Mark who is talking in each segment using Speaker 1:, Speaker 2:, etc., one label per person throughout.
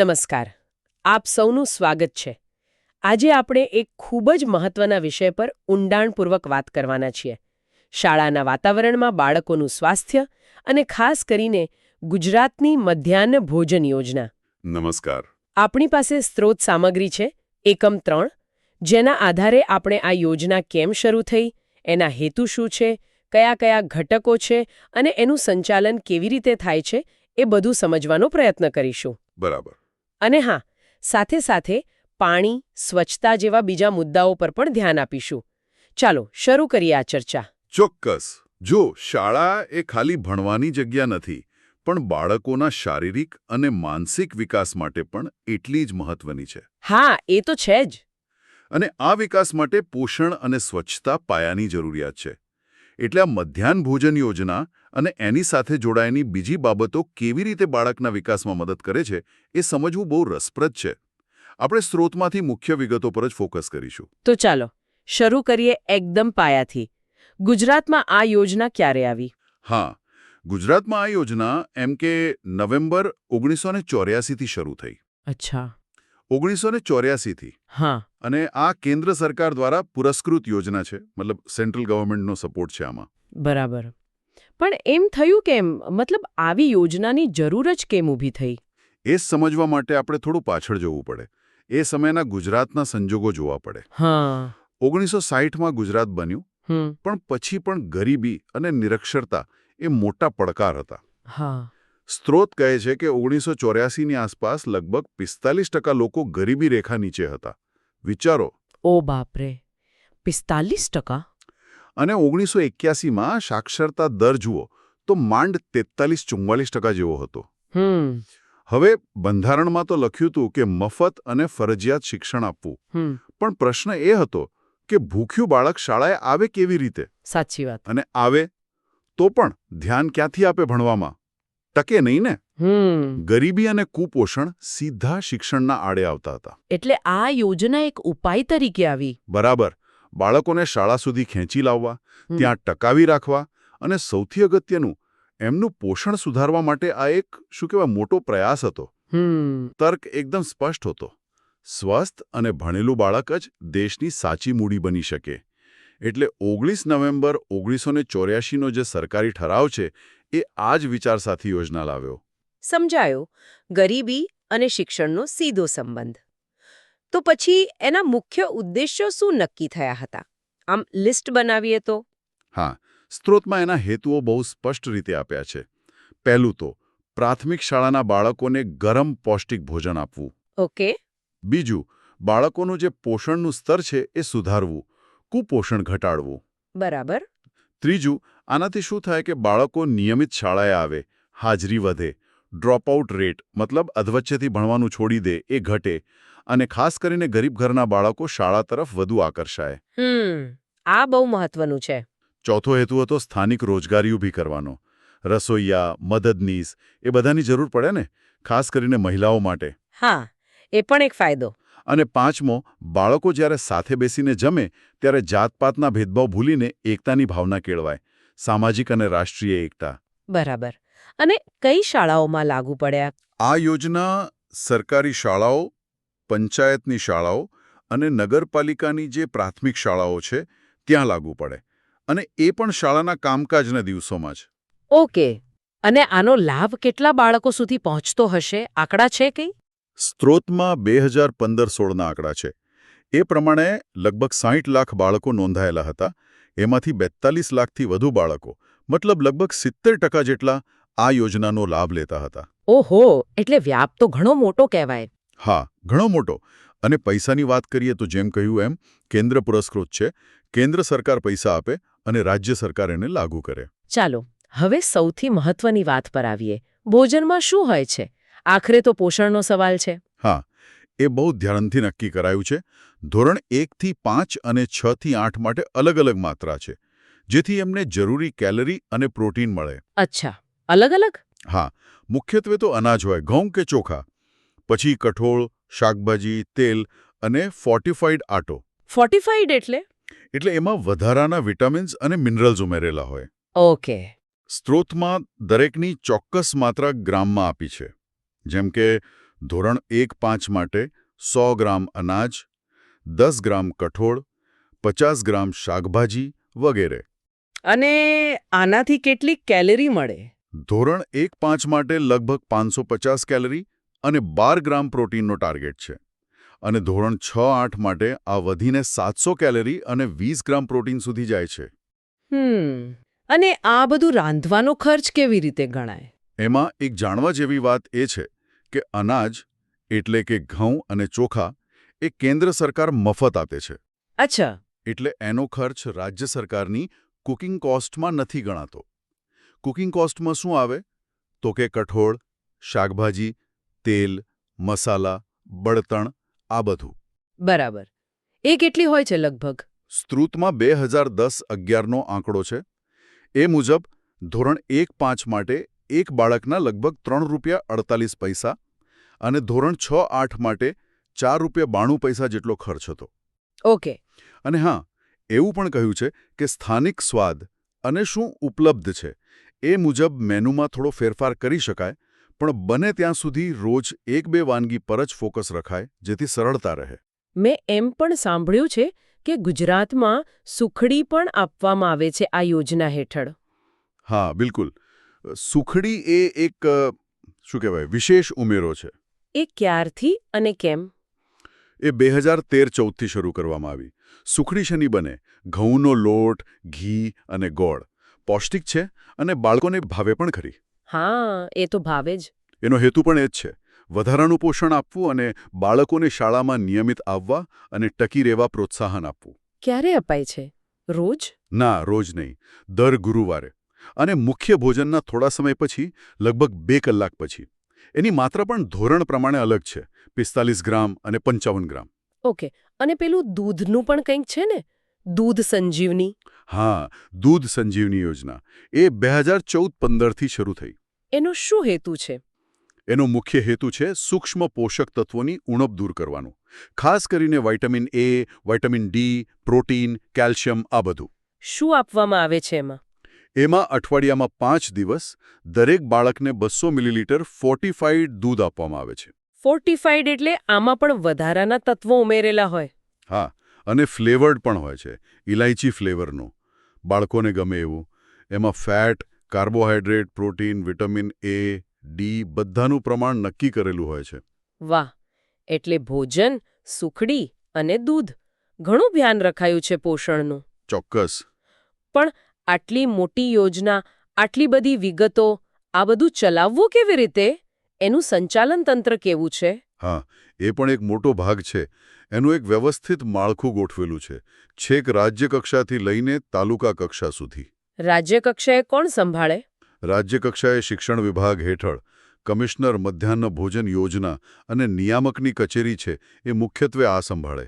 Speaker 1: નમસ્કાર. આપ સૌનું સ્વાગત છે. આજે આપણે એક ખૂબ જ મહત્વના વિષય પર ઊંડાણપૂર્વક વાત કરવાના છીએ. શાળાના વાતાવરણમાં બાળકોનું સ્વાસ્થ્ય અને ખાસ કરીને ગુજરાતની મધ્યાહ્ન ભોજન યોજના.
Speaker 2: નમસ્કાર.
Speaker 1: આપણી પાસે સ્ત્રોત સામગ્રી છે એકમ ત્રણ જેના આધારે આપણે આ યોજના કેમ શરૂ થઈ એના હેતુ શું છે કયા કયા ઘટકો છે અને એનું સંચાલન કેવી રીતે થાય છે એ બધું સમજવાનો પ્રયત્ન કરીશું.
Speaker 2: બરાબર.
Speaker 1: અને હા સાથે સાથે પાણી સ્વચ્છતા જેવા બીજા મુદ્દાઓ પર પણ ધ્યાન આપીશું. ચાલો શરૂ કરીએ આ ચર્ચા.
Speaker 2: ચોક્કસ. જો શાળા એ ખાલી ભણવાની જગ્યા નથી પણ બાળકોના શારીરિક અને માનસિક વિકાસ માટે પણ એટલી જ મહત્વની છે.
Speaker 1: હા એ તો છે જ.
Speaker 2: અને આ વિકાસ માટે પોષણ અને સ્વચ્છતા પાયાની જરૂરિયાત છે. એટલે આ મધ્યાહન ભોજન યોજના અને એની સાથે જોડાયેલી બીજી બાબતો કેવી રીતે બાળકના વિકાસમાં મદદ કરે છે એ સમજવું બહુ રસપ્રદ છે. આપણે સ્ત્રોતમાંથી મુખ્ય વિગતો પર જ ફોકસ કરીશું.
Speaker 1: તો ચાલો શરૂ કરીએ એકદમ પાયાથી. ગુજરાતમાં આ યોજના ક્યારે આવી?
Speaker 2: હા ગુજરાતમાં આ યોજના એમ કે નવેમ્બર ઓગણીસો ચોર્યાસીથી શરૂ થઈ.
Speaker 1: અચ્છા.
Speaker 2: ઓગણીસો ને ચોર્યાસીથી.
Speaker 1: હા.
Speaker 2: અને આ કેન્દ્ર સરકાર દ્વારા પુરસ્કૃત યોજના છે મતલબ સેન્ટ્રલ ગવર્મેન્ટનો સપોર્ટ છે આમાં.
Speaker 1: બરાબર. પણ એમ થયું કેમ? મતલબ આવી યોજનાની જરૂર જ કેમ ઊભી થઈ?
Speaker 2: એ સમજવા માટે આપણે થોડું પાછળ જવું પડે. એ સમયના ગુજરાતના સંજોગો જોવા પડે.
Speaker 1: હા.
Speaker 2: ઓગણીસો સાહીઠમાં ગુજરાત બન્યું પણ પછી પણ ગરીબી અને નિરક્ષરતા એ મોટા પડકાર હતા.
Speaker 1: હા.
Speaker 2: સ્ત્રોત કહે છે કે ઓગણીસો ચોર્યાસીની આસપાસ લગભગ પિસ્તાલીસ ટકા લોકો ગરીબી રેખા નીચે હતા. વિચારો.
Speaker 1: ઓ બાપરે. પિસ્તાલીસ ટકા?
Speaker 2: અને ઓગણીસો એક્યાસીમાં સાક્ષરતા દર જુઓ તો માંડ તેતાલીસ ચુમ્માલીસ ટકા જેવો હતો.
Speaker 1: હમ.
Speaker 2: હવે બંધારણમાં તો લખ્યું હતું કે મફત અને ફરજિયાત શિક્ષણ આપવું. પણ પ્રશ્ન એ હતો કે ભૂખ્યું બાળક શાળાએ આવે કેવી રીતે?
Speaker 1: સાચી વાત.
Speaker 2: અને આવે તો પણ ધ્યાન ક્યાંથી આપે ભણવામાં? ટકે નહીં ને?
Speaker 1: હમ.
Speaker 2: ગરીબી અને કુપોષણ સીધા શિક્ષણના આડે આવતા હતા.
Speaker 1: એટલે આ યોજના એક ઉપાય તરીકે આવી.
Speaker 2: બરાબર. બાળકોને શાળા સુધી ખેંચી લાવવા ત્યાં ટકાવી રાખવા અને સૌથી અગત્યનું એમનું પોષણ સુધારવા માટે આ એક શું કહેવાય મોટો પ્રયાસ હતો. તર્ક એકદમ સ્પષ્ટ હતો. સ્વસ્થ અને ભણેલું બાળક જ દેશની સાચી મૂડી બની શકે. એટલે ઓગણીસ નવેમ્બર ઓગણીસો ને ચોર્યાસીનો જે સરકારી ઠરાવ છે એ આ જ વિચાર સાથે યોજના લાવ્યો.
Speaker 1: સમજાયો. ગરીબી અને શિક્ષણનો સીધો સંબંધ. તો પછી એના મુખ્ય ઉદ્દેશ્યો શું નક્કી થયા હતા? આમ લિસ્ટ બનાવીએ તો?
Speaker 2: હા સ્ત્રોતમાં એના હેતુઓ બહુ સ્પષ્ટ રીતે આપ્યા છે. પહેલું તો પ્રાથમિક શાળાના બાળકોને ગરમ પૌષ્ટિક ભોજન આપવું.
Speaker 1: ઓકે.
Speaker 2: બીજું બાળકોનું જે પોષણનું સ્તર છે એ સુધારવું કુપોષણ ઘટાડવું.
Speaker 1: બરાબર.
Speaker 2: ત્રીજું આનાથી શું થાય કે બાળકો નિયમિત શાળાએ આવે હાજરી વધે ડ્રોપઆઉટ રેટ મતલબ અધવચ્ચેથી ભણવાનું છોડી દે એ ઘટે અને ખાસ કરીને ગરીબ ઘરના બાળકો શાળા તરફ વધુ આકર્ષાય.
Speaker 1: આ બહુ મહત્વનું છે.
Speaker 2: ચોથો હેતુ હતો સ્થાનિક રોજગારી ઊભી કરવાનો. રસોઈયા મદદનીશ એ બધાની જરૂર પડે ને? ખાસ કરીને મહિલાઓ માટે.
Speaker 1: હા એ પણ એક ફાયદો.
Speaker 2: અને પાંચમો બાળકો જ્યારે સાથે બેસીને જમે ત્યારે જાતપાતના ભેદભાવ ભૂલીને એકતાની ભાવના કેળવાય. સામાજિક અને રાષ્ટ્રીય એકતા.
Speaker 1: બરાબર. અને કઈ શાળાઓમાં લાગુ પડ્યા?
Speaker 2: આ યોજના સરકારી શાળાઓ પંચાયતની શાળાઓ અને નગરપાલિકાની જે પ્રાથમિક શાળાઓ છે ત્યાં લાગુ પડે. અને એ પણ શાળાના કામકાજના દિવસોમાં જ.
Speaker 1: ઓકે. અને આનો લાભ કેટલા બાળકો સુધી પહોંચતો હશે? આંકડા છે કઈ?
Speaker 2: સ્ત્રોતમાં બે હજાર પંદર સોળના આંકડા છે. એ પ્રમાણે લગભગ સાહીઠ લાખ બાળકો નોંધાયેલા હતા. એમાંથી બેતાલીસ લાખથી વધુ બાળકો મતલબ લગભગ સિત્તેર ટકા જેટલા આ યોજનાનો લાભ લેતા હતા.
Speaker 1: ઓહો! એટલે વ્યાપ તો ઘણો મોટો કહેવાય.
Speaker 2: હા ઘણો મોટો. અને પૈસાની વાત કરીએ તો જેમ કહ્યું એમ કેન્દ્ર પુરસ્કૃત છે કેન્દ્ર સરકાર પૈસા આપે અને રાજ્ય સરકાર એને લાગુ કરે.
Speaker 1: ચાલો હવે સૌથી મહત્વની વાત પર આવીએ. ભોજનમાં શું હોય છે? આખરે તો પોષણનો સવાલ છે.
Speaker 2: હા એ બહુ ધ્યાનથી નક્કી કરાયું છે. ધોરણ એકથી પાંચ અને છ થી આઠ માટે અલગ અલગ માત્રા છે જેથી એમને જરૂરી કેલરી અને પ્રોટીન મળે.
Speaker 1: અચ્છા અલગ અલગ?
Speaker 2: હા મુખ્યત્વે તો અનાજ હોય ઘઉં કે ચોખા. પછી કઠોળ શાકભાજી તેલ અને ફોર્ટિફાઈડ આટો.
Speaker 1: ફોર્ટિફાઈડ એટલે?
Speaker 2: એટલે એમાં વધારાના વિટામિન્સ અને મિનરલ્સ ઉમેરેલા હોય.
Speaker 1: ઓકે.
Speaker 2: સ્ત્રોતમાં દરેકની ચોક્કસ માત્રા ગ્રામમાં આપી છે. જેમ કે ધોરણ એક પાંચ માટે સો ગ્રામ અનાજ દસ ગ્રામ કઠોળ પચાસ ગ્રામ શાકભાજી વગેરે.
Speaker 3: અને આનાથી કેટલી કેલરી મળે?
Speaker 2: ધોરણ એક પાંચ માટે લગભગ પાંચસો પચાસ કેલરી અને બાર ગ્રામ પ્રોટીનનો ટાર્ગેટ છે. અને ધોરણ છ આઠ માટે આ વધીને સાતસો કેલરી અને વીસ ગ્રામ પ્રોટીન સુધી જાય છે.
Speaker 3: હમ. અને આ બધું રાંધવાનો ખર્ચ કેવી રીતે ગણાય?
Speaker 2: એમાં એક જાણવા જેવી વાત એ છે કે અનાજ એટલે કે ઘઉં અને ચોખા એ કેન્દ્ર સરકાર મફત આપે છે.
Speaker 3: અચ્છા.
Speaker 2: એટલે એનો ખર્ચ રાજ્ય સરકારની કુકિંગ કોસ્ટમાં નથી ગણાતો. કુકિંગ કોસ્ટમાં શું આવે? તો કે કઠોળ શાકભાજી તેલ મસાલા બળતણ આ બધું.
Speaker 3: બરાબર. એ કેટલી હોય છે લગભગ?
Speaker 2: સ્ત્રુતમાં બે હજાર દસ અગિયારનો આંકડો છે. એ મુજબ ધોરણ એક પાંચ માટે એક બાળકના લગભગ ત્રણ રૂપિયા અડતાલીસ પૈસા અને ધોરણ છ આઠ માટે ચાર રૂપિયા બાણું પૈસા જેટલો ખર્ચ હતો.
Speaker 3: ઓકે.
Speaker 2: અને હા એવું પણ કહ્યું છે કે સ્થાનિક સ્વાદ અને શું ઉપલબ્ધ છે એ મુજબ મેનુમાં થોડો ફેરફાર કરી શકાય પણ બને ત્યાં સુધી રોજ એક બે વાનગી પર જ ફોકસ રખાય જેથી સરળતા રહે.
Speaker 1: મેં એમ પણ સાંભળ્યું છે કે ગુજરાતમાં સુખડી પણ આપવામાં આવે છે આ યોજના હેઠળ.
Speaker 2: હા બિલકુલ. સુખડી એ એક શું કહેવાય વિશેષ ઉમેરો છે.
Speaker 1: એ ક્યારથી અને કેમ?
Speaker 2: એ બે હજાર તેર ચૌદથી શરૂ કરવામાં આવી. સુખડી શની બને? ઘઉંનો લોટ ઘી અને ગોળ. પૌષ્ટિક છે અને બાળકોને ભાવે પણ ખરી.
Speaker 1: હા એ તો ભાવે જ.
Speaker 2: એનો હેતુ પણ એ જ છે. વધારાનું પોષણ આપવું અને બાળકોને શાળામાં નિયમિત આવવા અને ટકી રહેવા પ્રોત્સાહન આપવું.
Speaker 1: ક્યારે અપાય છે? રોજ?
Speaker 2: ના રોજ નહીં. દર ગુરુવારે. અને મુખ્ય ભોજનના થોડા સમય પછી લગભગ બે કલાક પછી. એની માત્રા પણ ધોરણ પ્રમાણે અલગ છે. પિસ્તાલીસ ગ્રામ અને પંચાવન ગ્રામ.
Speaker 1: ઓકે. અને પેલું દૂધનું પણ કંઈક છે ને? દૂધ સંજીવની?
Speaker 2: હા દૂધ સંજીવની યોજના. એ બે હજાર ચૌદ પંદરથી શરૂ થઈ.
Speaker 1: એનો શું હેતુ છે?
Speaker 2: એનો મુખ્ય હેતુ છે સૂક્ષ્મ પોષક તત્વોની ઉણપ દૂર કરવાનું. ખાસ કરીને vitamin A vitamin D protein calcium આ બધું.
Speaker 1: શું આપવામાં આવે છે એમાં?
Speaker 2: એમાં અઠવાડિયામાં પાંચ દિવસ દરેક બાળકને બસો મિલીલીટર ફોર્ટિફાઈડ દૂધ આપવામાં આવે છે.
Speaker 1: ફોર્ટિફાઈડ એટલે આમાં પણ વધારાના તત્વો ઉમેરેલા હોય.
Speaker 2: હા અને ફ્લેવર્ડ પણ હોય છે. ઇલાયચી ફ્લેવરનું. બાળકોને ગમે એવું. એમાં fat carbohydrate protein vitamin A D બધાનું પ્રમાણ નક્કી કરેલું હોય છે.
Speaker 1: વાહ! એટલે ભોજન સુખડી અને દૂધ. ઘણું ધ્યાન રખાયું છે પોષણનું.
Speaker 2: ચોક્કસ.
Speaker 1: પણ આટલી મોટી યોજના આટલી બધી વિગતો આ બધું ચલાવવું કેવી રીતે? એનું સંચાલન તંત્ર કેવું છે?
Speaker 2: હા એ પણ એક મોટો ભાગ છે. એનું એક વ્યવસ્થિત માળખું ગોઠવેલું છે. છેક રાજ્ય કક્ષાથી લઈને તાલુકા કક્ષા સુધી.
Speaker 1: રાજ્ય કક્ષાએ કોણ સંભાળે?
Speaker 2: રાજ્યકક્ષાએ શિક્ષણ વિભાગ હેઠળ કમિશનર મધ્યાહન ભોજન યોજના અને નિયામકની કચેરી છે એ મુખ્યત્વે આ સંભાળે.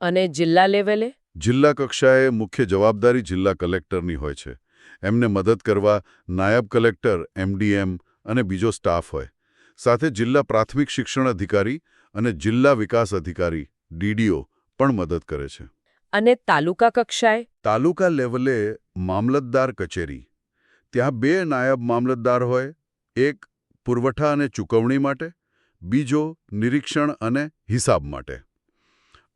Speaker 1: અને જિલ્લા લેવલે?
Speaker 2: જિલ્લા કક્ષાએ મુખ્ય જવાબદારી જિલ્લા કલેક્ટરની હોય છે. એમને મદદ કરવા નાયબ કલેક્ટર એમડીએમ અને બીજો સ્ટાફ હોય. સાથે જિલ્લા પ્રાથમિક શિક્ષણ અધિકારી અને જિલ્લા વિકાસ અધિકારી ડીડીઓ પણ મદદ કરે છે.
Speaker 1: અને તાલુકા કક્ષાએ?
Speaker 2: તાલુકા લેવલે મામલતદાર કચેરી. ત્યાં બે નાયબ મામલતદાર હોય એક પુરવઠા અને ચૂકવણી માટે બીજો નિરીક્ષણ અને હિસાબ માટે.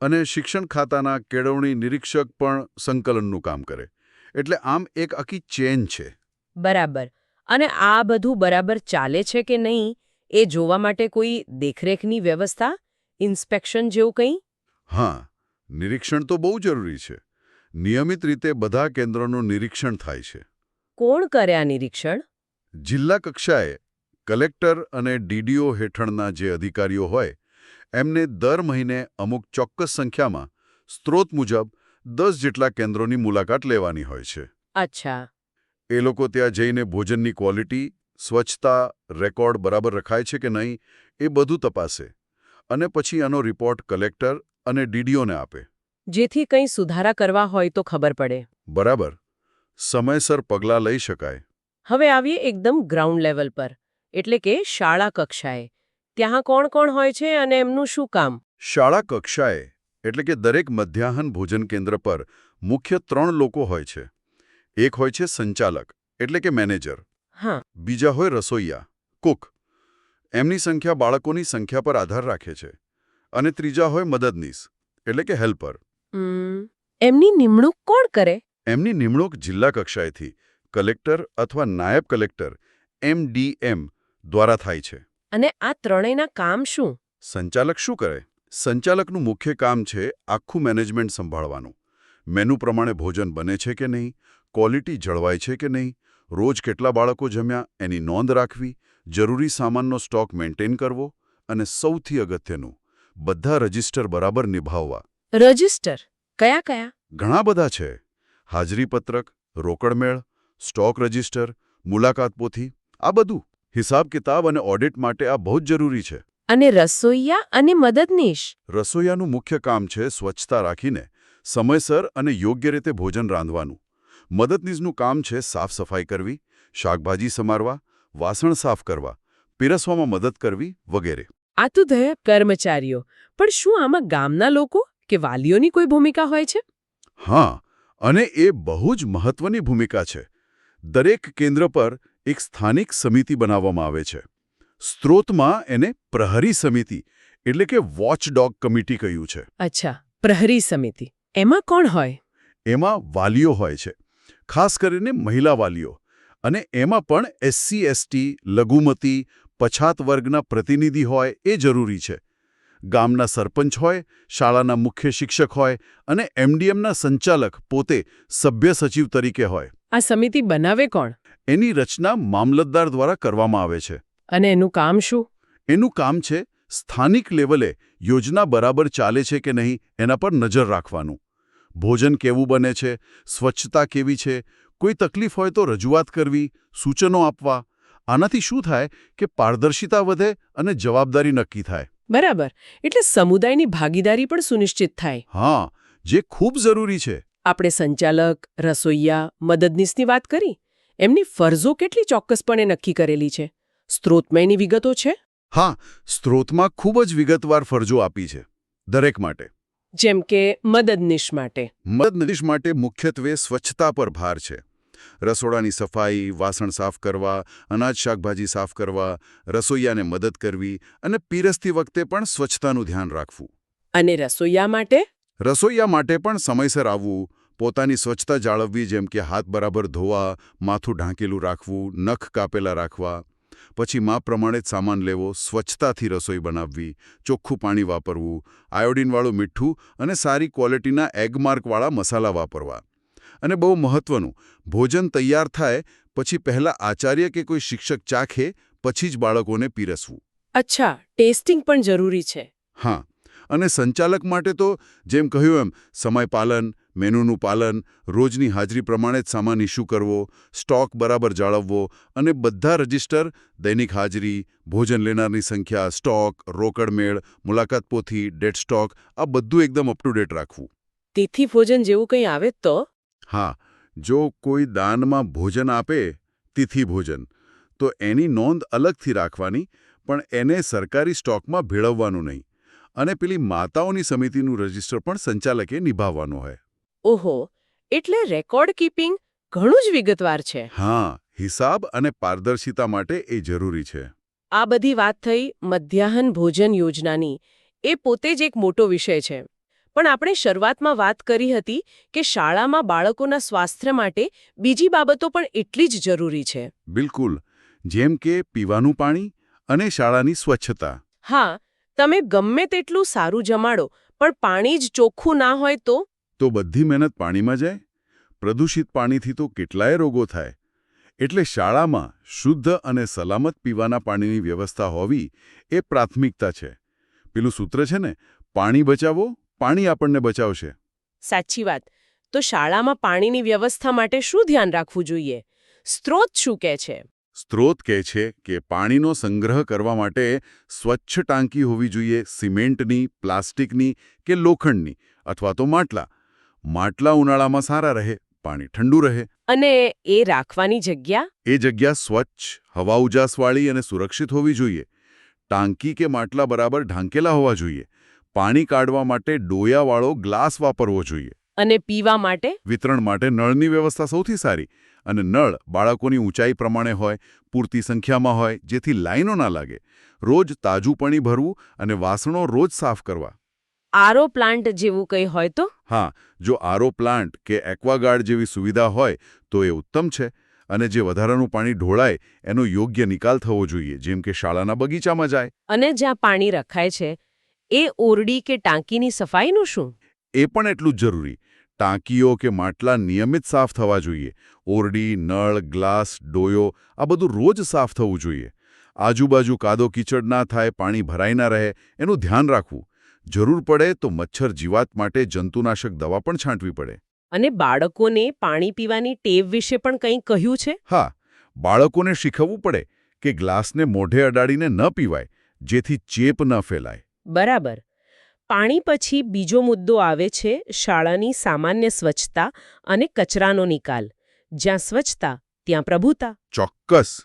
Speaker 2: અને શિક્ષણ ખાતાના કેળવણી નિરીક્ષક પણ સંકલનનું કામ કરે. એટલે આમ એક આખી ચેન છે.
Speaker 1: બરાબર. અને આ બધું બરાબર ચાલે છે કે નહીં એ જોવા માટે કોઈ દેખરેખની વ્યવસ્થા? ઇન્સ્પેક્શન જેવું કંઈ?
Speaker 2: હા. નિરીક્ષણ તો બહુ જરૂરી છે. નિયમિત રીતે બધા કેન્દ્રોનું નિરીક્ષણ થાય છે.
Speaker 1: કોણ કરે આ નિરીક્ષણ?
Speaker 2: જિલ્લા કક્ષાએ કલેક્ટર અને ડીડીઓ હેઠળના જે અધિકારીઓ હોય એમને દર મહિને અમુક ચોક્કસ સંખ્યામાં સ્ત્રોત મુજબ દસ જેટલા કેન્દ્રોની મુલાકાત લેવાની હોય છે.
Speaker 1: અચ્છા.
Speaker 2: એ લોકો ત્યાં જઈને ભોજનની ક્વોલિટી સ્વચ્છતા રેકોર્ડ બરાબર રખાય છે કે નહીં એ બધું તપાસે. અને પછી આનો રિપોર્ટ કલેક્ટર અને ડીડીઓને આપે.
Speaker 1: જેથી કંઈ સુધારા કરવા હોય તો ખબર પડે.
Speaker 2: બરાબર. સમયસર પગલાં લઈ શકાય.
Speaker 1: હવે આવીએ એકદમ ગ્રાઉન્ડ લેવલ પર. એટલે કે શાળા કક્ષાએ. ત્યાં કોણ કોણ હોય છે અને એમનું શું કામ?
Speaker 2: શાળા કક્ષાએ એટલે કે દરેક મધ્યાહન ભોજન કેન્દ્ર પર મુખ્ય ત્રણ લોકો હોય છે. એક હોય છે સંચાલક એટલે કે મેનેજર.
Speaker 1: હા.
Speaker 2: બીજા હોય રસોઈયા કુક. એમની સંખ્યા બાળકોની સંખ્યા પર આધાર રાખે છે. અને ત્રીજા હોય મદદનીશ એટલે કે હેલ્પર.
Speaker 1: એમની નિમણૂક કોણ કરે?
Speaker 2: એમની નિમણૂક જિલ્લા કક્ષાએથી કલેક્ટર અથવા નાયબ કલેક્ટર એમડીએમ દ્વારા થાય છે.
Speaker 1: અને આ ત્રણેયના કામ શું?
Speaker 2: સંચાલક શું કરે? સંચાલકનું મુખ્ય કામ છે આખું મેનેજમેન્ટ સંભાળવાનું. મેનુ પ્રમાણે ભોજન બને છે કે નહીં? ક્વોલિટી જળવાય છે કે નહીં? રોજ કેટલા બાળકો જમ્યા? એની નોંધ રાખવી? જરૂરી સામાનનો સ્ટોક મેન્ટેન કરવો? અને સૌથી અગત્યનું બધા રજિસ્ટર બરાબર નિભાવવા.
Speaker 1: રજિસ્ટર? કયા કયા?
Speaker 2: ઘણા બધા છે. હાજરી પત્રક રોકડમેળ સ્ટોક રજિસ્ટર મુલાકાત પોથી આ બધું. હિસાબ કિતાબ અને ઓડિટ માટે આ બહુ જ જરૂરી છે.
Speaker 1: અને રસોઈયા અને મદદનીશ?
Speaker 2: રસોઈયાનું મુખ્ય કામ છે સ્વચ્છતા રાખીને સમયસર અને યોગ્ય રીતે ભોજન રાંધવાનું. મદદનીશનું કામ છે સાફ સફાઈ કરવી શાકભાજી સમારવા વાસણ સાફ કરવા પીરસવામાં મદદ કરવી વગેરે.
Speaker 1: આ તો થયા કર્મચારીઓ. પણ શું આમાં ગામના લોકો કે વાલીઓની કોઈ ભૂમિકા હોય છે?
Speaker 2: હા અને એ બહુ જ મહત્વની ભૂમિકા છે. દરેક કેન્દ્ર પર એક સ્થાનિક સમિતિ બનાવવામાં આવે છે. સ્ત્રોતમાં એને પ્રહરી સમિતિ એટલે કે વોચડોગ કમિટી કહ્યું છે.
Speaker 1: અચ્છા પ્રહરી સમિતિ. એમાં કોણ હોય?
Speaker 2: એમાં વાલીઓ હોય છે. ખાસ કરીને મહિલા વાલીઓ. અને એમાં પણ એસસી એસટી લઘુમતી પછાત વર્ગના પ્રતિનિધિ હોય એ જરૂરી છે. ગામના સરપંચ હોય શાળાના મુખ્ય શિક્ષક હોય અને એમડીએમના સંચાલક પોતે સભ્ય સચિવ તરીકે હોય.
Speaker 1: આ સમિતિ બનાવે કોણ?
Speaker 2: એની રચના મામલતદાર દ્વારા કરવામાં આવે છે.
Speaker 1: અને એનું કામ શું?
Speaker 2: એનું કામ છે સ્થાનિક લેવલે યોજના બરાબર ચાલે છે કે નહીં એના પર નજર રાખવાનું. ભોજન કેવું બને છે સ્વચ્છતા કેવી છે કોઈ તકલીફ હોય તો રજૂઆત કરવી સૂચનો આપવા આનાથી શું થાય કે પારદર્શિતા વધે અને જવાબદારી નક્કી થાય?
Speaker 1: બરાબર. એટલે સમુદાયની ભાગીદારી પણ સુનિશ્ચિત થાય.
Speaker 2: હા જે ખૂબ જરૂરી છે.
Speaker 1: આપણે સંચાલક રસોઈયા મદદનીશની વાત કરી? એમની ફરજો કેટલી ચોક્કસપણે નક્કી કરેલી છે? સ્ત્રોતમયની વિગતો છે?
Speaker 2: હા સ્ત્રોતમાં ખૂબ જ વિગતવાર ફરજો આપી છે દરેક માટે.
Speaker 1: જેમ કે મદદનીશ માટે.
Speaker 2: મદદનીશ માટે મુખ્યત્વે સ્વચ્છતા પર ભાર છે. રસોડાની સફાઈ વાસણ સાફ કરવા અનાજ શાકભાજી સાફ કરવા રસોઈયાને મદદ કરવી અને પીરસતી વખતે પણ સ્વચ્છતાનું ધ્યાન રાખવું.
Speaker 1: અને રસોઈયા માટે?
Speaker 2: રસોઈયા માટે પણ સમયસર આવવું પોતાની સ્વચ્છતા જાળવવી જેમ કે હાથ બરાબર ધોવા માથું ઢાંકેલું રાખવું નખ કાપેલા રાખવા પછી માપ પ્રમાણે જ સામાન લેવો સ્વચ્છતાથી રસોઈ બનાવવી ચોખ્ખું પાણી વાપરવું આયોડિનવાળું મીઠું અને સારી ક્વોલિટીના એગમાર્કવાળા મસાલા વાપરવા. અને બહુ મહત્વનું. ભોજન તૈયાર થાય પછી પહેલાં આચાર્ય કે કોઈ શિક્ષક ચાખે પછી જ બાળકોને પીરસવું.
Speaker 1: અચ્છા ટેસ્ટિંગ પણ જરૂરી છે.
Speaker 2: હા અને સંચાલક માટે તો જેમ કહ્યું એમ સમય પાલન મેનુનું પાલન રોજની હાજરી પ્રમાણે જ સામાન ઇસ્યુ કરવો સ્ટોક બરાબર જાળવવો અને બધા રજિસ્ટર દૈનિક હાજરી ભોજન લેનારની સંખ્યા સ્ટોક રોકડમેળ મુલાકાત પોથી ડેડ સ્ટોક આ બધું એકદમ અપ ટુ ડેટ રાખવું.
Speaker 1: તેથી ભોજન જેવું કંઈ આવે તો?
Speaker 2: હા જો કોઈ દાનમાં ભોજન આપે તિથિ ભોજન તો એની નોંધ અલગથી રાખવાની પણ એને સરકારી સ્ટોકમાં ભેળવવાનું નહીં. અને પેલી માતાઓની સમિતિનું રજિસ્ટર પણ સંચાલકે નિભાવવાનું હોય.
Speaker 1: ઓહો એટલે રેકોર્ડ કીપિંગ ઘણું જ વિગતવાર છે.
Speaker 2: હા હિસાબ અને પારદર્શિતા માટે એ જરૂરી છે.
Speaker 1: આ બધી વાત થઈ મધ્યાહન ભોજન યોજનાની. એ પોતે જ એક મોટો વિષય છે. પણ આપણે શરૂઆતમાં વાત કરી હતી કે શાળામાં બાળકોના સ્વાસ્થ્ય માટે બીજી બાબતો પણ એટલી જ જરૂરી છે.
Speaker 2: બિલકુલ. જેમ કે પીવાનું પાણી અને શાળાની સ્વચ્છતા.
Speaker 1: હા તમે ગમે તેટલું સારું જમાડો પણ પાણી જ ચોખ્ખું ના હોય તો?
Speaker 2: તો બધી મહેનત પાણીમાં જાય. પ્રદૂષિત પાણીથી તો કેટલાય રોગો થાય. એટલે શાળામાં શુદ્ધ અને સલામત પીવાના પાણીની વ્યવસ્થા હોવી એ પ્રાથમિકતા છે. પેલું સૂત્ર છે ને પાણી બચાવો પાણી આપણને બચાવશે.
Speaker 1: સાચી વાત. તો શાળામાં પાણીની વ્યવસ્થા માટે શું ધ્યાન રાખવું જોઈએ? સ્ત્રોત શું કહે છે?
Speaker 2: સ્ત્રોત કહે છે કે પાણીનો સંગ્રહ કરવા માટે સ્વચ્છ ટાંકી હોવી જોઈએ સિમેન્ટની પ્લાસ્ટિકની કે લોખંડની અથવા તો માટલા. માટલા ઉનાળામાં સારા રહે પાણી ઠંડુ રહે.
Speaker 1: અને એ રાખવાની જગ્યા?
Speaker 2: એ જગ્યા સ્વચ્છ હવા ઉજાસવાળી અને સુરક્ષિત હોવી જોઈએ. ટાંકી કે માટલા બરાબર ઢાંકેલા હોવા જોઈએ. પાણી કાઢવા માટે ડોયાવાળો ગ્લાસ વાપરવો જોઈએ.
Speaker 1: અને પીવા માટે?
Speaker 2: વિતરણ માટે નળની વ્યવસ્થા સૌથી સારી. અને નળ બાળકોની ઊંચાઈ પ્રમાણે હોય પૂરતી સંખ્યામાં હોય જેથી લાઈનો ના લાગે. રોજ તાજું પાણી ભરવું અને વાસણો રોજ સાફ કરવા.
Speaker 1: આરો પ્લાન્ટ જેવું કંઈ હોય તો?
Speaker 2: હા જો આરો પ્લાન્ટ કે એક્વાગાર્ડ જેવી સુવિધા હોય તો એ ઉત્તમ છે. અને જે વધારાનું પાણી ઢોળાય એનો યોગ્ય નિકાલ થવો જોઈએ જેમ કે શાળાના બગીચામાં જાય.
Speaker 1: અને જ્યાં પાણી રખાય છે એ ઓરડી કે ટાંકીની સફાઈનું શું?
Speaker 2: એ પણ એટલું જ જરૂરી. ટાંકીઓ કે માટલા નિયમિત સાફ થવા જોઈએ. ઓરડી નળ ગ્લાસ ડોયો આ બધું રોજ સાફ થવું જોઈએ. આજુબાજુ કાદો કીચડ ના થાય પાણી ભરાઈ ના રહે એનું ધ્યાન રાખવું. જરૂર પડે તો મચ્છર જીવાત માટે જંતુનાશક દવા પણ છાંટવી પડે.
Speaker 1: અને બાળકોને પાણી પીવાની ટેવ વિશે પણ કંઈ કહ્યું છે?
Speaker 2: હા બાળકોને શીખવવું પડે કે ગ્લાસને મોઢે અડાડીને ન પીવાય જેથી ચેપ ન ફેલાય.
Speaker 1: બરાબર. પાણી પછી બીજો મુદ્દો આવે છે શાળાની સામાન્ય સ્વચ્છતા અને કચરાનો નિકાલ. જ્યાં સ્વચ્છતા ત્યાં પ્રભુતા.
Speaker 2: ચોક્કસ.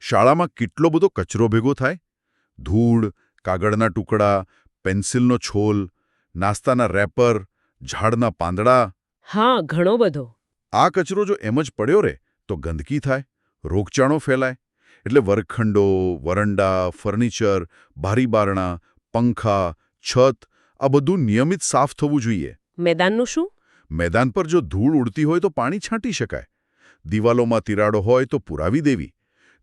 Speaker 2: શાળામાં કેટલો બધો કચરો ભેગો થાય? ધૂળ કાગળના ટુકડા પેન્સિલનો છોલ નાસ્તાના રેપર ઝાડના પાંદડા.
Speaker 1: હા ઘણો બધો.
Speaker 2: આ કચરો જો એમ જ પડ્યો રહે તો ગંદકી થાય રોગચાળો ફેલાય. એટલે વર્ગખંડો વરંડા ફર્નિચર બારી બારણા પંખા છત આ બધું નિયમિત સાફ થવું જોઈએ.
Speaker 1: મેદાનનું શું?
Speaker 2: મેદાન પર જો ધૂળ ઉડતી હોય તો પાણી છાંટી શકાય. દિવાલોમાં તિરાડો હોય તો પુરાવી દેવી.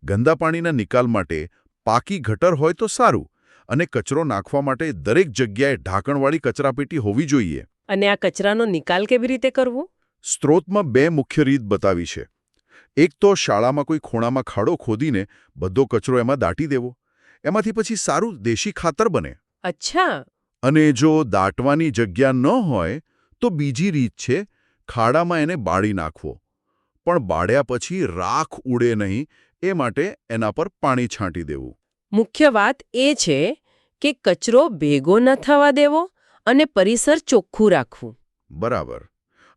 Speaker 2: ગંદા પાણીના નિકાલ માટે પાકી ગટર હોય તો સારું અને કચરો નાખવા માટે દરેક જગ્યાએ ઢાંકણવાળી કચરાપેટી હોવી જોઈએ.
Speaker 1: અને આ કચરાનો નિકાલ કેવી રીતે કરવો?
Speaker 2: સ્ત્રોતમાં બે મુખ્ય રીત બતાવી છે. એક તો શાળામાં કોઈ ખૂણામાં ખાડો ખોદીને બધો કચરો એમાં દાટી દેવો. એમાંથી પછી સારું દેશી ખાતર બને.
Speaker 1: અચ્છા.
Speaker 2: અને જો દાટવાની જગ્યા ન હોય તો બીજી રીત છે ખાડામાં એને બાળી નાખવો. પણ બાળ્યા પછી રાખ ઉડે નહીં એ માટે એના પર પાણી છાંટી દેવું.
Speaker 1: મુખ્ય વાત એ છે કે કચરો ભેગો ન થવા દેવો અને પરિસર ચોખ્ખું રાખવું.
Speaker 2: બરાબર.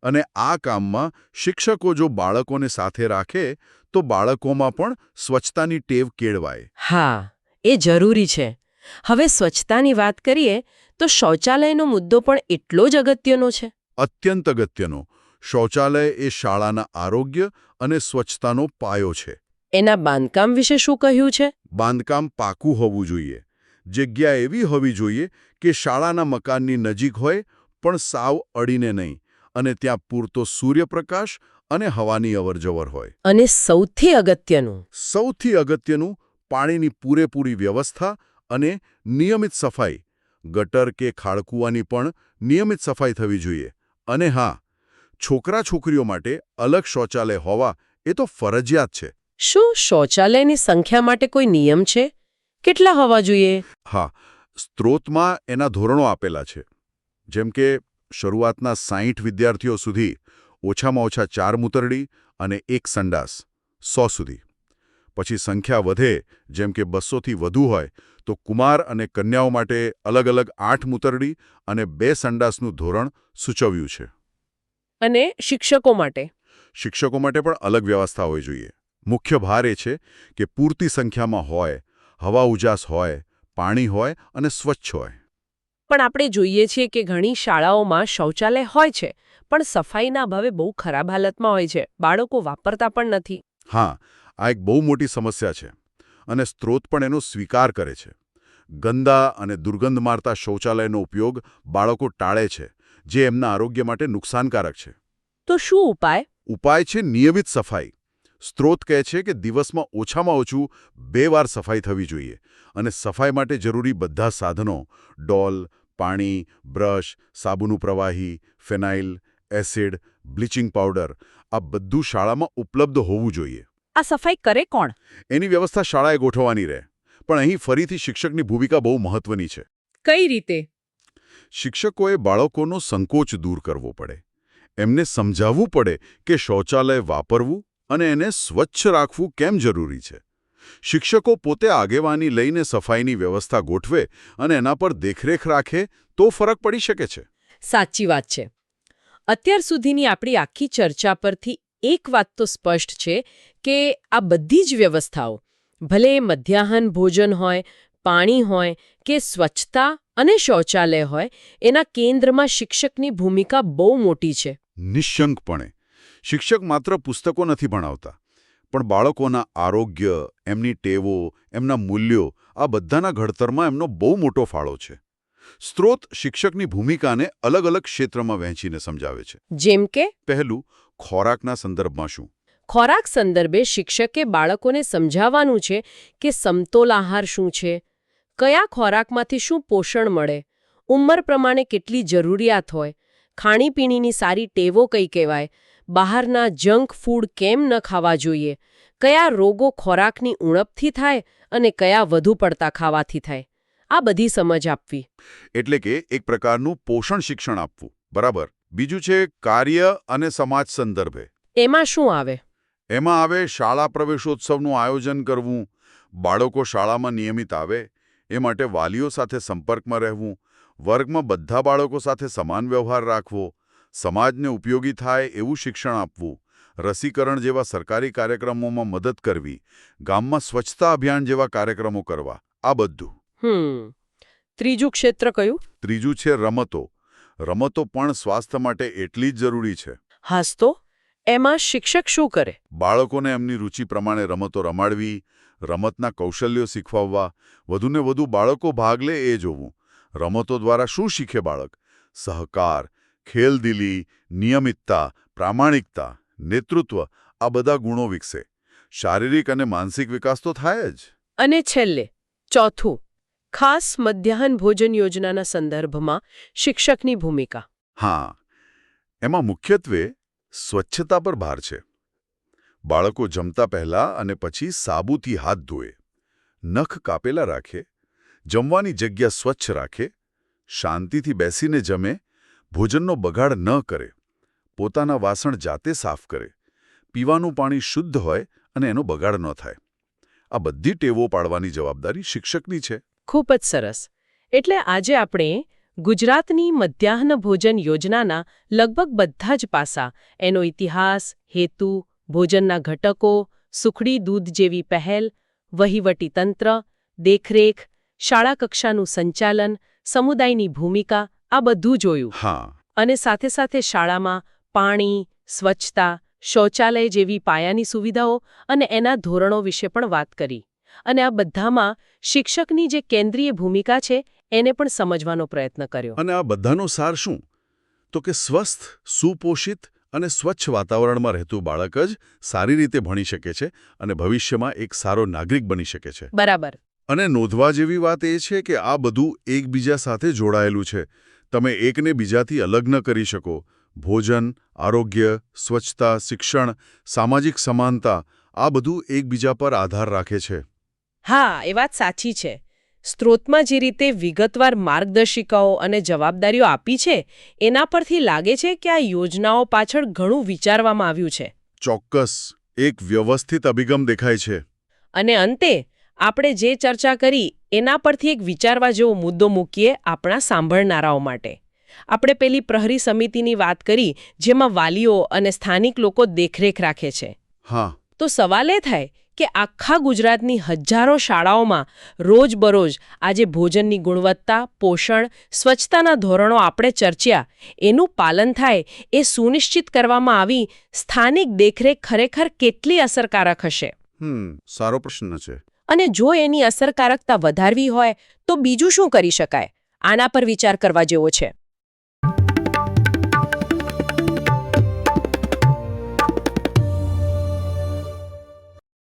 Speaker 2: અને આ કામમાં શિક્ષકો જો બાળકોને સાથે રાખે તો બાળકોમાં પણ સ્વચ્છતાની ટેવ કેળવાય.
Speaker 1: હા. એ જરૂરી છે. હવે સ્વચ્છતાની વાત કરીએ તો શૌચાલયનો મુદ્દો પણ એટલો જ અગત્યનો છે.
Speaker 2: અત્યંત અગત્યનો. શૌચાલય એ શાળાના આરોગ્ય અને સ્વચ્છતાનો પાયો છે.
Speaker 1: એના બાંધકામ વિશે શું કહ્યું છે?
Speaker 2: બાંધકામ પાકું હોવું જોઈએ. જગ્યા એવી હોવી જોઈએ કે શાળાના મકાનની નજીક હોય પણ સાવ અડીને નહીં અને ત્યાં પૂરતો સૂર્યપ્રકાશ અને હવાની અવરજવર હોય.
Speaker 1: અને સૌથી અગત્યનું
Speaker 2: સૌથી અગત્યનું પાણીની પૂરેપૂરી વ્યવસ્થા અને નિયમિત સફાઈ. ગટર કે ખાળકુવાની પણ નિયમિત સફાઈ થવી જોઈએ. અને હા છોકરા છોકરીઓ માટે અલગ શૌચાલય હોવા એ તો ફરજિયાત છે.
Speaker 1: શું શૌચાલયની સંખ્યા માટે કોઈ નિયમ છે? કેટલા હોવા જોઈએ?
Speaker 2: હા સ્ત્રોતમાં એના ધોરણો આપેલા છે. જેમ કે શરૂઆતના સાહીઠ વિદ્યાર્થીઓ સુધી ઓછામાં ઓછા ચાર મૂતરડી અને એક સંડાસ સો સુધી. પછી સંખ્યા વધે જેમ કે બસોથી વધુ હોય તો કુમાર અને કન્યાઓ માટે અલગ અલગ આઠ મુતરડી અને બે સંડાસનું ધોરણ સૂચવ્યું છે.
Speaker 1: અને શિક્ષકો માટે?
Speaker 2: શિક્ષકો માટે પણ અલગ વ્યવસ્થા હોવી જોઈએ. મુખ્ય ભાર એ છે કે પૂરતી સંખ્યામાં હોય હવા ઉજાસ હોય પાણી હોય અને સ્વચ્છ હોય.
Speaker 1: પણ આપણે જોઈએ છીએ કે ઘણી શાળાઓમાં શૌચાલય હોય છે પણ સફાઈના અભાવે બહુ ખરાબ હાલતમાં હોય છે. બાળકો વાપરતા પણ નથી.
Speaker 2: હા આ એક બહુ મોટી સમસ્યા છે અને સ્ત્રોત પણ એનો સ્વીકાર કરે છે. ગંદા અને દુર્ગંધ મારતા શૌચાલયનો ઉપયોગ બાળકો ટાળે છે જે એમના આરોગ્ય માટે નુકસાનકારક છે.
Speaker 1: તો શું ઉપાય?
Speaker 2: ઉપાય છે નિયમિત સફાઈ. સ્ત્રોત કહે છે કે દિવસમાં ઓછામાં ઓછું બે વાર સફાઈ થવી જોઈએ અને સફાઈ માટે જરૂરી બધા સાધનો ડોલ પાણી બ્રશ સાબુનું પ્રવાહી ફેનાઇલ એસિડ બ્લીચિંગ પાવડર આ બધું શાળામાં ઉપલબ્ધ હોવું જોઈએ.
Speaker 1: આ સફાઈ કરે કોણ?
Speaker 2: એની વ્યવસ્થા શાળાએ ગોઠવવાની રહે પણ અહીં ફરીથી શિક્ષકની ભૂમિકા બહુ મહત્વની છે.
Speaker 1: કઈ રીતે?
Speaker 2: શિક્ષકોએ બાળકોનો સંકોચ દૂર કરવો પડે. એમને સમજાવવું પડે કે શૌચાલય વાપરવું અને એને સ્વચ્છ રાખવું કેમ જરૂરી છે. શિક્ષકો પોતે આગેવાની લઈને સફાઈની વ્યવસ્થા ગોઠવે અને એના પર દેખરેખ રાખે તો ફરક પડી શકે છે.
Speaker 1: સાચી વાત છે. અત્યાર સુધીની આપણી આખી ચર્ચા પરથી એક વાત તો સ્પષ્ટ છે કે આ બધી જ વ્યવસ્થાઓ ભલે મધ્યાહન ભોજન હોય પાણી હોય કે સ્વચ્છતા અને શૌચાલય હોય એના કેન્દ્રમાં શિક્ષકની ભૂમિકા બહુ મોટી છે.
Speaker 2: નિશંકપણે. શિક્ષક માત્ર પુસ્તકો નથી ભણાવતા પણ બાળકોના આરોગ્ય એમની ટેવો એમના મૂલ્યો આ બધાના ઘડતરમાં એમનો બહુ મોટો ફાળો છે. સ્ત્રોત શિક્ષકની ભૂમિકાને અલગ અલગ ક્ષેત્રમાં વહેંચીને સમજાવે છે.
Speaker 1: જેમ કે?
Speaker 2: પહેલું ખોરાકના સંદર્ભમાં શું?
Speaker 1: ખોરાક સંદર્ભે શિક્ષકે બાળકોને સમજાવવાનું છે કે સમતોલ આહાર શું છે કયા ખોરાકમાંથી શું પોષણ મળે ઉંમર પ્રમાણે કેટલી જરૂરિયાત હોય ખાણીપીણીની સારી ટેવો કઈ કહેવાય બહારના જંક ફૂડ કેમ ન ખાવા જોઈએ કયા રોગો ખોરાકની ઉણપથી થાય અને કયા વધુ પડતા ખાવાથી થાય. આ બધી સમજ આપવી.
Speaker 2: એટલે કે એક પ્રકારનું પોષણ શિક્ષણ આપવું. બરાબર? બીજું છે કાર્ય અને સમાજ સંદર્ભે.
Speaker 1: એમાં શું આવે?
Speaker 2: એમાં આવે શાળા પ્રવેશોત્સવનું આયોજન કરવું બાળકો શાળામાં નિયમિત આવે એ માટે વાલીઓ સાથે સંપર્કમાં રહેવું વર્ગમાં બધા બાળકો સાથે સમાન વ્યવહાર રાખવો સમાજને ઉપયોગી થાય એવું શિક્ષણ આપવું રસીકરણ જેવા સરકારી કાર્યક્રમોમાં મદદ કરવી ગામમાં સ્વચ્છતા અભિયાન જેવા કાર્યક્રમો કરવા આ બધું.
Speaker 1: ત્રીજું ક્ષેત્ર કયું?
Speaker 2: ત્રીજું છે રમતો. રમતો પણ સ્વાસ્થ્ય માટે એટલી જ જરૂરી છે.
Speaker 1: હાસ તો એમાં શિક્ષક શું કરે?
Speaker 2: બાળકોને એમની રુચિ પ્રમાણે રમતો રમાડવી રમતના કૌશલ્યો શીખવાવવા વધુને વધુ બાળકો ભાગ લે એ જોવું. રમતો દ્વારા શું શીખે બાળક? સહકાર ખેલદિલી નિયમિતતા પ્રામાણિકતા નેતૃત્વ આ બધા ગુણો વિકસે. શારીરિક અને માનસિક વિકાસ તો થાય જ.
Speaker 1: અને છેલ્લે ચોથું. ખાસ મધ્યાહન ભોજન યોજનાના સંદર્ભમાં શિક્ષકની ભૂમિકા.
Speaker 2: હા, એમાં મુખ્યત્વે સ્વચ્છતા પર ભાર છે. બાળકો જમતા પહેલા અને પછી સાબુથી હાથ ધોએ, નખ કાપેલા રાખે, જમવાની જગ્યા સ્વચ્છ રાખે, શાંતિથી બેસીને જમે, ભોજનનો બગાડ ન કરે, પોતાના વાસણ જાતે સાફ કરે, પીવાનું પાણી શુદ્ધ હોય અને એનો બગાડ ન થાય. આ બધી ટેવો પાડવાની જવાબદારી શિક્ષકની છે.
Speaker 1: ખૂબ જ સરસ. એટલે આજે આપણે ગુજરાતની મધ્યાહન ભોજન યોજનાના લગભગ બધા જ પાસા એનો ઇતિહાસ હેતુ ભોજનના ઘટકો સુખડી દૂધ જેવી પહેલ વહીવટી તંત્ર દેખરેખ શાળા કક્ષાનું સંચાલન સમુદાયની ભૂમિકા આ બધું જોયું.
Speaker 2: હા.
Speaker 1: અને સાથે સાથે શાળામાં પાણી સ્વચ્છતા શૌચાલય જેવી પાયાની સુવિધાઓ અને એના ધોરણો વિશે પણ વાત કરી. અને આ બધામાં શિક્ષકની જે કેન્દ્રીય ભૂમિકા છે એને પણ સમજવાનો પ્રયત્ન કર્યો.
Speaker 2: અને આ બધાનો સાર શું? તો કે સ્વસ્થ સુપોષિત અને સ્વચ્છ વાતાવરણમાં રહેતું બાળક જ સારી રીતે ભણી શકે છે અને ભવિષ્યમાં એક સારો નાગરિક બની શકે છે.
Speaker 1: બરાબર.
Speaker 2: અને નોંધવા જેવી વાત એ છે કે આ બધું એકબીજા સાથે જોડાયેલું છે. તમે એકને બીજાથી અલગ ન કરી શકો. ભોજન આરોગ્ય સ્વચ્છતા શિક્ષણ સામાજિક સમાનતા આ બધું એકબીજા પર આધાર રાખે છે.
Speaker 1: હા એ વાત સાચી છે. સ્ત્રોતમાં જે રીતે વિગતવાર માર્ગદર્શિકાઓ અને જવાબદારીઓ આપી છે એના પરથી લાગે છે કે આ યોજનાઓ પાછળ ઘણું વિચારવામાં આવ્યું છે.
Speaker 2: ચોક્કસ. એક વ્યવસ્થિત અભિગમ દેખાય છે.
Speaker 1: અને અંતે આપણે જે ચર્ચા કરી એના પરથી એક વિચારવા જેવો મુદ્દો મૂકીએ આપણા સાંભળનારાઓ માટે. આપણે પેલી પ્રહરી સમિતિની વાત કરી જેમાં વાલીઓ અને સ્થાનિક લોકો દેખરેખ રાખે છે.
Speaker 2: હા.
Speaker 1: તો સવાલ એ થાય કે આખા ગુજરાતની હજારો શાળાઓમાં રોજબરોજ આજે ભોજનની ગુણવત્તા પોષણ સ્વચ્છતાના ધોરણો આપણે ચર્ચ્યા. એનું પાલન થાય એ સુનિશ્ચિત કરવામાં આવી સ્થાનિક દેખરેખ ખરેખર કેટલી અસરકારક હશે?
Speaker 2: હમ સારો પ્રશ્ન છે.
Speaker 1: અને જો એની અસરકારકતા વધારવી હોય તો બીજું શું કરી શકાય? આના પર વિચાર કરવા જેવો છે.